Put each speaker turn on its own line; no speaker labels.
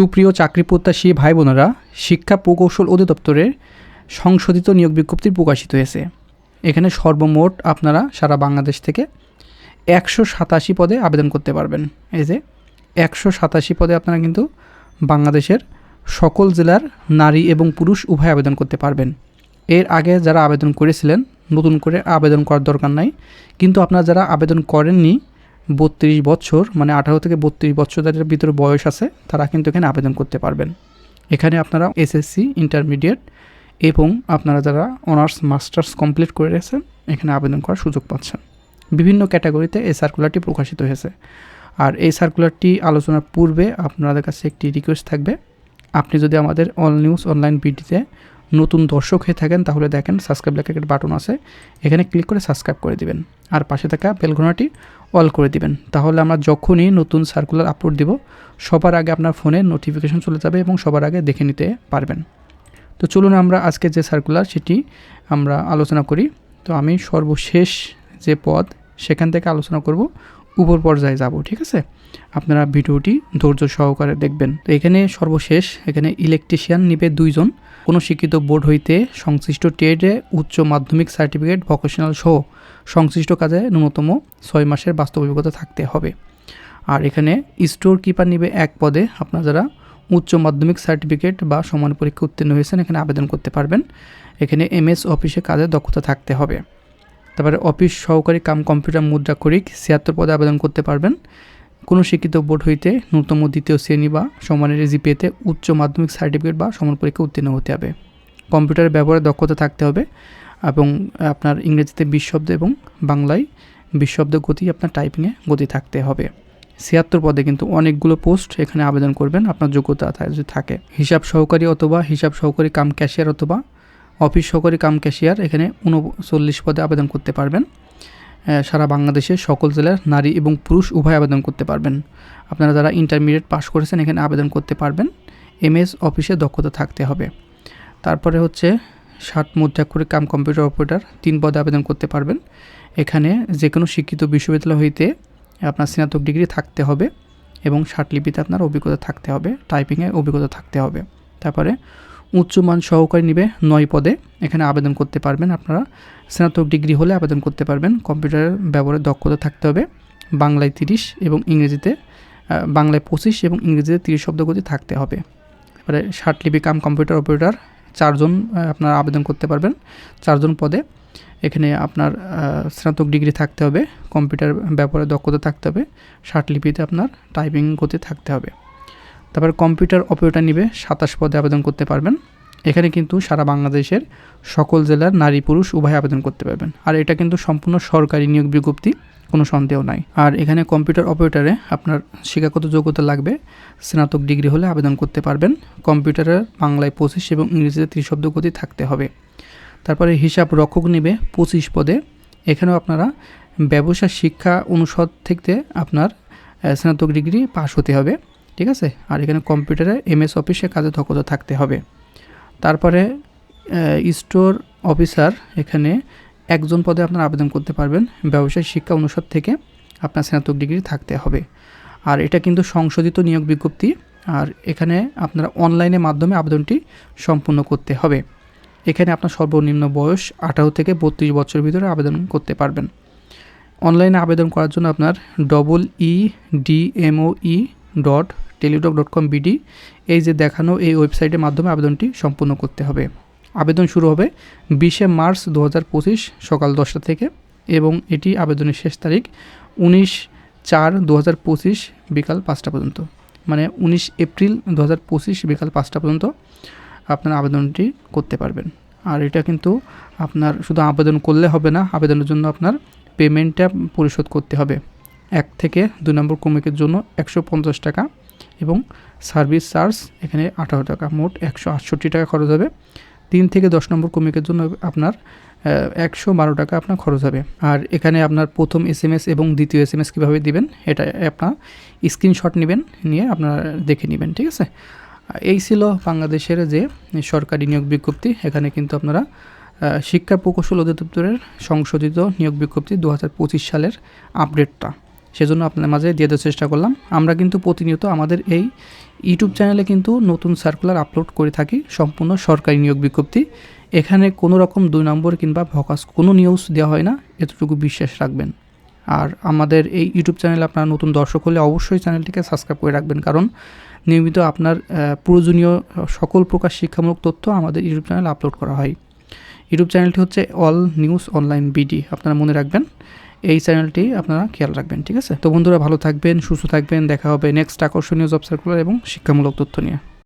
সুপ্রিয় চাকরি প্রত্যাশী ভাই বোনেরা শিক্ষা প্রকৌশল অধিদপ্তরের সংশোধিত নিয়োগ বিজ্ঞপ্তি প্রকাশিত হয়েছে। এখানে সর্বমোট আপনারা সারা বাংলাদেশ থেকে একশো সাতাশি পদে আবেদন করতে পারবেন। এই যে, একশো সাতাশি পদে আপনারা কিন্তু বাংলাদেশের সকল জেলার নারী এবং পুরুষ উভয় আবেদন করতে পারবেন। এর আগে যারা আবেদন করেছিলেন, নতুন করে আবেদন করার দরকার নাই। কিন্তু আপনারা যারা আবেদন করেননি বত্রিশ বছর মানে আঠারো থেকে বত্রিশ বছর যাদের ভিতরে বয়স আছে, তারা কিন্তু এখানে আবেদন করতে পারবেন। এখানে আপনারা এসএসসি ইন্টারমিডিয়েট এবং আপনারা যারা অনার্স মাস্টার্স কমপ্লিট করে রেখেছেন এখানে আবেদন করার সুযোগ পাচ্ছেন। বিভিন্ন ক্যাটাগরিতে এই সার্কুলারটি প্রকাশিত হয়েছে। আর এই সার্কুলারটি আলোচনার পূর্বে আপনাদের কাছে একটি রিকোয়েস্ট থাকবে। আপনি যদি আমাদের অল নিউজ অনলাইন বিডিতে নতুন দর্শক হয়ে থাকেন, তাহলে দেখেন সাবস্ক্রাইব লেখা একটা বাটন আছে। এখানে ক্লিক করে সাবস্ক্রাইব করে দিবেন। আর পাশে থাকা বেলঘোনাটি অল করে দিবেন। তাহলে আমরা যখনই নতুন সার্কুলার আপলোড দিব, সবার আগে আপনার ফোনে নোটিফিকেশন চলে যাবে এবং সবার আগে দেখে নিতে পারবেন। তো চলুন আমরা আজকে যে সার্কুলার সেটি আমরা আলোচনা করি। তো আমি সর্বশেষ যে পদ, সেখান থেকে আলোচনা করব। উপর পর্যায়ে যাব, ঠিক আছে? আপনারা ভিডিওটি ধৈর্য সহকারে দেখবেন। তো এখানে সর্বশেষ, এখানে ইলেকট্রিশিয়ান নিবে দুইজন। কোনো শিক্ষিত বোর্ড হইতে সংশ্লিষ্ট ট্রেডে উচ্চ মাধ্যমিক সার্টিফিকেট ভোকেশনাল সহ সংশ্লিষ্ট কাজে ন্যূনতম ছয় মাসের বাস্তব অভিজ্ঞতা থাকতে হবে। আর এখানে স্টোর কিপার নিবে এক পদে। আপনার যারা উচ্চ মাধ্যমিক সার্টিফিকেট বা সমান পরীক্ষা উত্তীর্ণ হয়েছেন, এখানে আবেদন করতে পারবেন। এখানে এমএস অফিসে কাজে দক্ষতা থাকতে হবে। তারপরে অফিস সহকারী কাম কম্পিউটার মুদ্রা করিক, ছিয়াত্তর পদে আবেদন করতে পারবেন। কোনো শিক্ষিত বোর্ড হইতে ন্যূনতম দ্বিতীয় শ্রেণি বা সমানের জিপিএতে উচ্চ মাধ্যমিক সার্টিফিকেট বা সমান পরীক্ষা উত্তীর্ণ হতে হবে। কম্পিউটারের ব্যবহারে দক্ষতা থাকতে হবে এবং আপনার ইংরেজিতে বিশ এবং বাংলায় বিশ গতি আপনার টাইপিংয়ে গতি থাকতে হবে। ছিয়াত্তর পদে কিন্তু অনেকগুলো পোস্ট এখানে আবেদন করবেন। আপনার যোগ্যতা যদি থাকে। হিসাব সহকারী অথবা হিসাব সহকারী কাম ক্যাশিয়ার অথবা অফিস সহকারী কাম ক্যাশিয়ার এখানে উনচল্লিশ পদে আবেদন করতে পারবেন। সারা বাংলাদেশের সকল জেলার নারী এবং পুরুষ উভয় আবেদন করতে পারবেন। আপনারা যারা ইন্টারমিডিয়েট পাস করেছেন এখানে আবেদন করতে পারবেন। এমএস অফিসে দক্ষতা থাকতে হবে। তারপরে হচ্ছে ষাট মুদ্রাক্ষরিক কাম কম্পিউটার অপারেটর তিন পদে আবেদন করতে পারবেন। এখানে যে কোনো শিক্ষিত বিশ্ববিদ্যালয় হইতে আপনার স্নাতক ডিগ্রি থাকতে হবে এবং ষাট লিপিতে আপনার অভিজ্ঞতা থাকতে হবে টাইপিংয়ে অভিজ্ঞতা থাকতে হবে। তারপরে উচ্চমান সহকারী নিবে নয় পদে। এখানে আবেদন করতে পারবেন আপনারা। স্নাতক ডিগ্রি হলে আবেদন করতে পারবেন। কম্পিউটারের ব্যবহারের দক্ষতা থাকতে হবে। বাংলায় তিরিশ এবং ইংরেজিতে বাংলায় পঁচিশ এবং ইংরেজিতে তিরিশ শব্দগতি থাকতে হবে। এবারে লিপি কাম কম্পিউটার অপারেটর, চারজন আপনারা আবেদন করতে পারবেন চারজন পদে। এখানে আপনার স্নাতক ডিগ্রি থাকতে হবে, কম্পিউটার ব্যাপারে দক্ষতা থাকতে হবে লিপিতে আপনার টাইপিং গতি থাকতে হবে। তারপর কম্পিউটার অপারেটর নিবে সাতাশ পদে আবেদন করতে পারবেন। এখানে কিন্তু সারা বাংলাদেশের সকল জেলার নারী পুরুষ উভয় আবেদন করতে পারবেন। আর এটা কিন্তু সম্পূর্ণ সরকারি নিয়োগ বিজ্ঞপ্তি, কোনো সন্দেহ নাই। আর এখানে কম্পিউটার অপারেটরে আপনার শিক্ষাগত যোগ্যতা লাগবে, স্নাতক ডিগ্রি হলে আবেদন করতে পারবেন। কম্পিউটারের বাংলায় পঁচিশ এবং ইংরেজিতে ত্রিশব্দ গতি থাকতে হবে। তারপরে হিসাব রক্ষক নেবে পঁচিশ পদে। এখানেও আপনারা ব্যবসা শিক্ষা অনুষদ থেকে আপনার স্নাতক ডিগ্রি পাশ হতে হবে। ঠিক আছে? আর এখানে কম্পিউটারে এমএস অফিসে কাজে দক্ষতা থাকতে হবে। তারপরে স্টোর অফিসার এখানে একজন পদে আপনার আবেদন করতে পারবেন। ব্যবসায়িক শিক্ষা অনুষদ থেকে আপনার স্নাতক ডিগ্রি থাকতে হবে। আর এটা কিন্তু সংশোধিত নিয়োগ বিজ্ঞপ্তি। আর এখানে আপনারা অনলাইনের মাধ্যমে আবেদনটি সম্পূর্ণ করতে হবে। এখানে আপনার সর্বনিম্ন বয়স আঠারো থেকে বত্রিশ বছরের ভিতরে আবেদন করতে পারবেন। অনলাইনে আবেদন করার জন্য আপনার double E DMO E dot Teletalk dot com BD এই যে দেখানো এই ওয়েবসাইটের মাধ্যমে আবেদনটি সম্পূর্ণ করতে হবে। আবেদন শুরু হবে বিশে মার্চ দু হাজার পঁচিশ সকাল দশটা থেকে এবং এটি আবেদনের শেষ তারিখ উনিশ চার দু হাজার পঁচিশ বিকাল পাঁচটা পর্যন্ত। মানে উনিশ এপ্রিল দু হাজার পঁচিশ বিকাল পাঁচটা পর্যন্ত আপনার আবেদনটি করতে পারবেন। আর এটা কিন্তু আপনার শুধু আবেদন করলে হবে না, আবেদনের জন্য আপনার পেমেন্টটা পরিশোধ করতে হবে। এক থেকে দুই নম্বর কমিকের জন্য একশো পঞ্চাশ টাকা এবং সার্ভিস চার্জ এখানে আঠারো টাকা, মোট একশো আটষট্টি টাকা খরচ হবে। তিন থেকে দশ নম্বর কমিকের জন্য আপনার একশো বারো টাকা আপনার খরচ হবে। আর এখানে আপনার প্রথম এস এম এস এবং দ্বিতীয় এস এম এস কীভাবে দিবেন, এটা আপনার স্ক্রিনশট নেবেন, নিয়ে আপনারা দেখে নেবেন, ঠিক আছে? এই ছিল বাংলাদেশের যে সরকারি নিয়োগ বিজ্ঞপ্তি। এখানে কিন্তু আপনারা শিক্ষা প্রকৌশল অধিদপ্তরের সংশোধিত নিয়োগ বিজ্ঞপ্তি দু হাজার পঁচিশ সালের আপডেটটা। সেজন্য আপনাদের মাঝে দিয়ে দেওয়ার চেষ্টা করলাম। আমরা কিন্তু প্রতিনিয়ত আমাদের এই ইউটিউব চ্যানেলে কিন্তু নতুন সার্কুলার আপলোড করে থাকি, সম্পূর্ণ সরকারি নিয়োগ বিজ্ঞপ্তি। এখানে কোনো রকম দুই নম্বর কিংবা ভকাস কোনো নিউজ দেওয়া হয় না, এতটুকু বিশ্বাস রাখবেন। আর আমাদের এই ইউটিউব চ্যানেলে আপনারা নতুন দর্শক হলে অবশ্যই চ্যানেলটিকে সাবস্ক্রাইব করে রাখবেন, কারণ নিয়মিত আপনার প্রয়োজনীয় সকল প্রকার শিক্ষামূলক তথ্য আমাদের ইউটিউব চ্যানেলে আপলোড করা হয়। ইউটিউব চ্যানেলটি হচ্ছে অল নিউজ অনলাইন বিডি আপনারা মনে রাখবেন। এই চ্যানেলটি আপনারা খেয়াল রাখবেন, ঠিক আছে? তো বন্ধুরা ভালো থাকবেন, সুস্থ থাকবেন, দেখা হবে নেক্সট আকর্ষণীয় জব সার্কুলার এবং শিক্ষামূলক তথ্য নিয়ে।